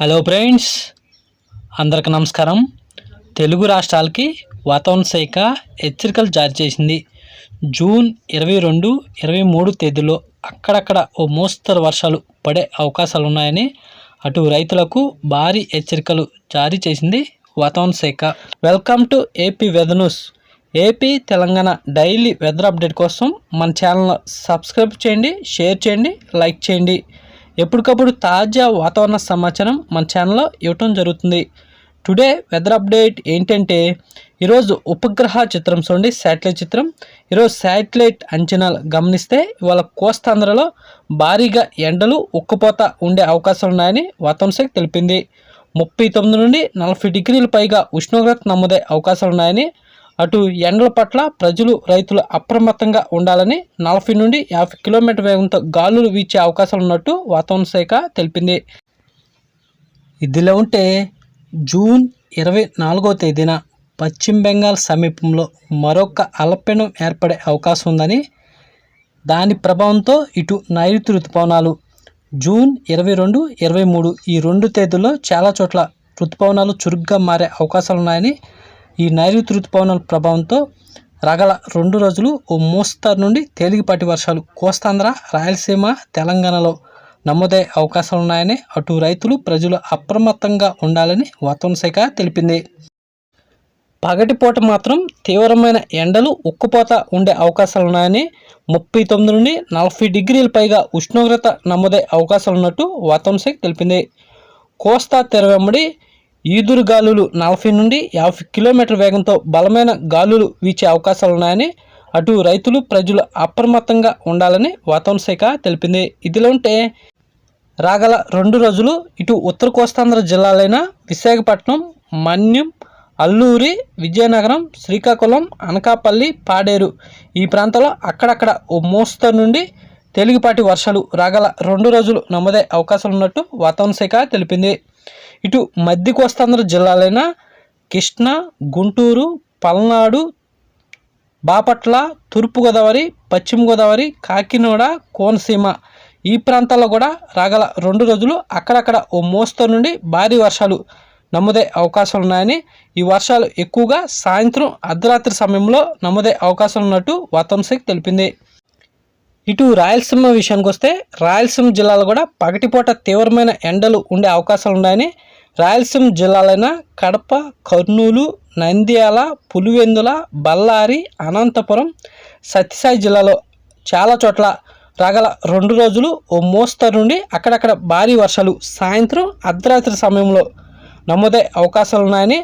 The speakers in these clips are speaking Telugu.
హలో ఫ్రెండ్స్ అందరికి నమస్కారం. తెలుగు రాష్ట్రాలకి వాతావరణ శాఖ హెచ్చరికలు జారీ చేసింది. జూన్ ఇరవై రెండు ఇరవై మూడు తేదీలో అక్కడక్కడ ఓ మోస్తరు వర్షాలు పడే అవకాశాలు ఉన్నాయని అటు రైతులకు భారీ హెచ్చరికలు జారీ చేసింది వాతావరణ శాఖ. Welcome to AP weather news AP Telangana daily weather update కోసం మన ఛానల్ సబ్స్క్రైబ్ చేయండి షేర్ చేయండి లైక్ చేయండి. ఎప్పటికప్పుడు తాజా వాతావరణ సమాచారం మన ఛానల్లో ఇవ్వటం జరుగుతుంది. టుడే వెదర్ అప్డేట్ ఏంటంటే ఈరోజు ఉపగ్రహ చిత్రం చూడండి శాటిలైట్ చిత్రం. ఈరోజు శాటిలైట్ అంచనాలు గమనిస్తే ఇవాళ కోస్తాంధ్రలో భారీగా ఎండలు ఉక్కపోత ఉండే అవకాశాలు ఉన్నాయని వాతావరణ శాఖ తెలిపింది. ముప్పై తొమ్మిది నుండి నలభై డిగ్రీల పైగా ఉష్ణోగ్రత నమోదే అవకాశాలు ఉన్నాయని అటు ఎండల పట్ల ప్రజలు రైతులు అప్రమత్తంగా ఉండాలని నలభై నుండి యాభై కిలోమీటర్ వేగంతో గాలులు వీచే అవకాశాలు ఉన్నట్టు వాతావరణ శాఖ తెలిపింది. ఇదిలా ఉంటే జూన్ ఇరవై నాలుగో తేదీన పశ్చిమ బెంగాల్ సమీపంలో మరొక అల్పపీడనం ఏర్పడే అవకాశం ఉందని దాని ప్రభావంతో ఇటు నైరుతి ఋతుపవనాలు జూన్ ఇరవై రెండు ఇరవై మూడు ఈ రెండు తేదీల్లో చాలా చోట్ల ఋతుపవనాలు చురుగ్గా మారే అవకాశాలు ఉన్నాయని ఈ నైరుతి ఋతుపవనాల ప్రభావంతో రగల రెండు రోజులు ఓ మోస్తారు నుండి తేలికపాటి వర్షాలు కోస్తాంధ్ర రాయలసీమ తెలంగాణలో నమోదయ్యే అవకాశాలు ఉన్నాయని అటు రైతులు ప్రజలు అప్రమత్తంగా ఉండాలని వాతావరణ శాఖ తెలిపింది. పగటిపూట మాత్రం తీవ్రమైన ఎండలు ఉక్కుపోత ఉండే అవకాశాలు ఉన్నాయని ముప్పై తొమ్మిది నుండి నలభై డిగ్రీల పైగా ఉష్ణోగ్రత నమోదయ్యే అవకాశాలు ఉన్నట్టు వాతావరణ శాఖ తెలిపింది. కోస్తా తెరవెంబడి ఈదురు గాలులు నలభై నుండి యాభై కిలోమీటర్ వేగంతో బలమైన గాలులు వీచే అవకాశాలు ఉన్నాయని అటు రైతులు ప్రజలు అప్రమత్తంగా ఉండాలని వాతావరణ శాఖ తెలిపింది. ఇదిలో ఉంటే రాగల రెండు రోజులు ఇటు ఉత్తర కోస్తాంధ్ర జిల్లాలైన విశాఖపట్నం మన్యం అల్లూరి విజయనగరం శ్రీకాకుళం అనకాపల్లి పాడేరు ఈ ప్రాంతాల్లో అక్కడక్కడ ఓ మోస్తరు నుండి తేలికపాటి వర్షాలు రాగల రెండు రోజులు నమోదే అవకాశాలు ఉన్నట్టు వాతావరణ శాఖ తెలిపింది. ఇటు మధ్య కోస్తాంధ్ర జిల్లాలైన కృష్ణా గుంటూరు పల్నాడు బాపట్ల తూర్పుగోదావరి పశ్చిమ గోదావరి కాకినాడ కోనసీమ ఈ ప్రాంతాల్లో కూడా రాగల రెండు రోజులు అక్కడక్కడ ఓ మోస్తరు నుండి భారీ వర్షాలు నమోదే అవకాశాలు ఉన్నాయని ఈ వర్షాలు ఎక్కువగా సాయంత్రం అర్ధరాత్రి సమయంలో నమోదే అవకాశాలు ఉన్నట్టు వాతావరణ శాఖ తెలిపింది. ఇటు రాయలసీమ విషయానికి వస్తే రాయలసీమ జిల్లాలో కూడా పగటిపూట తీవ్రమైన ఎండలు ఉండే అవకాశాలు ఉన్నాయని రాయలసీమ జిల్లాలైన కడప కర్నూలు నంద్యాల పులివెందుల బళ్ళారి అనంతపురం సత్యసాయి జిల్లాలో చాలా చోట్ల రాగల రెండు రోజులు ఓ మోస్తరు నుండి అక్కడక్కడ భారీ వర్షాలు సాయంత్రం అర్ధరాత్రి సమయంలో నమోదే అవకాశాలు ఉన్నాయని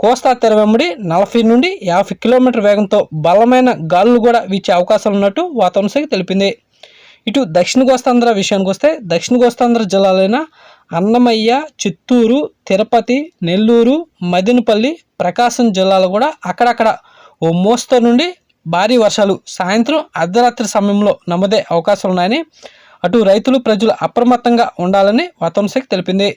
కోస్తా తెర వెంబడి నలభై నుండి యాభై కిలోమీటర్ వేగంతో బలమైన గాలులు కూడా వీచే అవకాశాలు ఉన్నట్టు వాతావరణ శాఖ తెలిపింది. ఇటు దక్షిణ కోస్తాంధ్ర విషయానికి వస్తే దక్షిణ కోస్తాంధ్ర జిల్లాలైన అన్నమయ్య చిత్తూరు తిరుపతి నెల్లూరు మదినపల్లి ప్రకాశం జిల్లాలో కూడా అక్కడక్కడ ఓ మోస్తరు నుండి భారీ వర్షాలు సాయంత్రం అర్ధరాత్రి సమయంలో నమోదే అవకాశాలు ఉన్నాయని అటు రైతులు ప్రజలు అప్రమత్తంగా ఉండాలని వాతావరణ శాఖ తెలిపింది.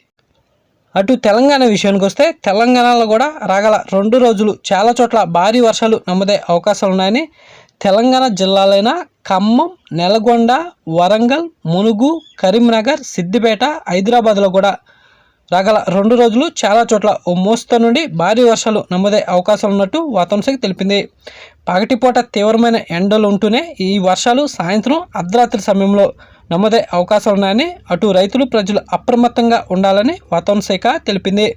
అటు తెలంగాణ విషయానికి వస్తే తెలంగాణలో కూడా రాగల రెండు రోజులు చాలా చోట్ల భారీ వర్షాలు నమోదే అవకాశాలు ఉన్నాయని తెలంగాణ జిల్లాలైన ఖమ్మం నెలగొండ వరంగల్ మునుగు కరీంనగర్ సిద్దిపేట హైదరాబాద్లో కూడా రాగల రెండు రోజులు చాలా చోట్ల ఓ మోస్త నుండి భారీ వర్షాలు నమోదే అవకాశాలు ఉన్నట్టు వాతావరణ శాఖ తెలిపింది. పగటిపూట తీవ్రమైన ఎండలు ఉంటూనే ఈ వర్షాలు సాయంత్రం అర్ధరాత్రి సమయంలో నమోదే అవకాశాలు ఉన్నాయని అటు రైతులు ప్రజలు అప్రమత్తంగా ఉండాలని వాతావరణ శాఖ తెలిపింది.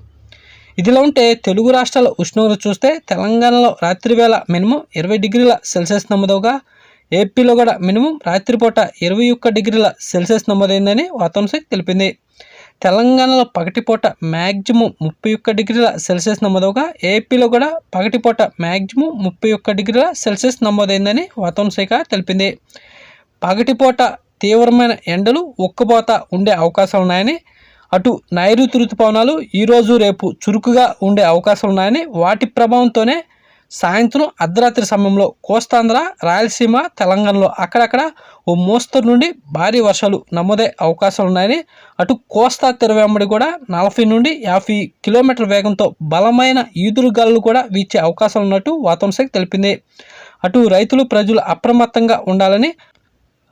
ఇదిలా ఉంటే తెలుగు రాష్ట్రాల ఉష్ణోగ్రత చూస్తే తెలంగాణలో రాత్రివేళ మినిమం ఇరవై డిగ్రీల సెల్సియస్ నమోదవగా ఏపీలో కూడా మినిమం రాత్రిపూట ఇరవై ఒక్క డిగ్రీల సెల్సియస్ నమోదైందని వాతావరణ శాఖ తెలిపింది. తెలంగాణలో పగటిపూట మ్యాక్సిమం ముప్పై ఒక్క డిగ్రీల సెల్సియస్ నమోదవగా ఏపీలో కూడా పగటిపూట మ్యాక్సిమం ముప్పై ఒక్క డిగ్రీల సెల్సియస్ నమోదైందని వాతావరణ శాఖ తెలిపింది. పగటిపూట తీవ్రమైన ఎండలు ఉక్కబోత ఉండే అవకాశాలు ఉన్నాయని అటు నైరుతి ఋతుపవనాలు ఈరోజు రేపు చురుకుగా ఉండే అవకాశాలు ఉన్నాయని వాటి ప్రభావంతోనే సాయంత్రం అర్ధరాత్రి సమయంలో కోస్తాంధ్ర రాయలసీమ తెలంగాణలో అక్కడక్కడ ఓ మోస్తరు నుండి భారీ వర్షాలు నమోదే అవకాశాలు ఉన్నాయని అటు కోస్తా తెరవెంబడి కూడా నలభై నుండి యాభై కిలోమీటర్ల వేగంతో బలమైన ఈదురుగాలు కూడా వీచే అవకాశాలు ఉన్నట్టు వాతావరణ శాఖ తెలిపింది. అటు రైతులు ప్రజలు అప్రమత్తంగా ఉండాలని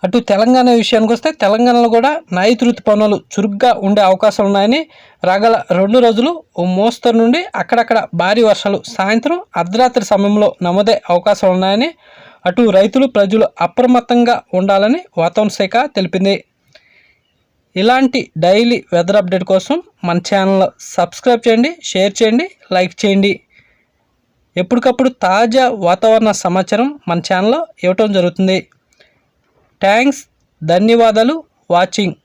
అటు తెలంగాణ విషయానికి వస్తే తెలంగాణలో కూడా నైరుతి ఋతుపవనాలు చురుగ్గా ఉండే అవకాశాలు ఉన్నాయని రాగల రెండు రోజులు ఓ మోస్తరు నుండి అక్కడక్కడ భారీ వర్షాలు సాయంత్రం అర్ధరాత్రి సమయంలో నమోదే అవకాశాలు ఉన్నాయని అటు రైతులు ప్రజలు అప్రమత్తంగా ఉండాలని వాతావరణ శాఖ తెలిపింది. ఇలాంటి డైలీ వెదర్ అప్డేట్ కోసం మన ఛానల్ సబ్స్క్రైబ్ చేయండి షేర్ చేయండి లైక్ చేయండి. ఎప్పటికప్పుడు తాజా వాతావరణ సమాచారం మన ఛానల్లో ఇవ్వటం జరుగుతుంది. థ్యాంక్స్ ధన్యవాదాలు వాచింగ్.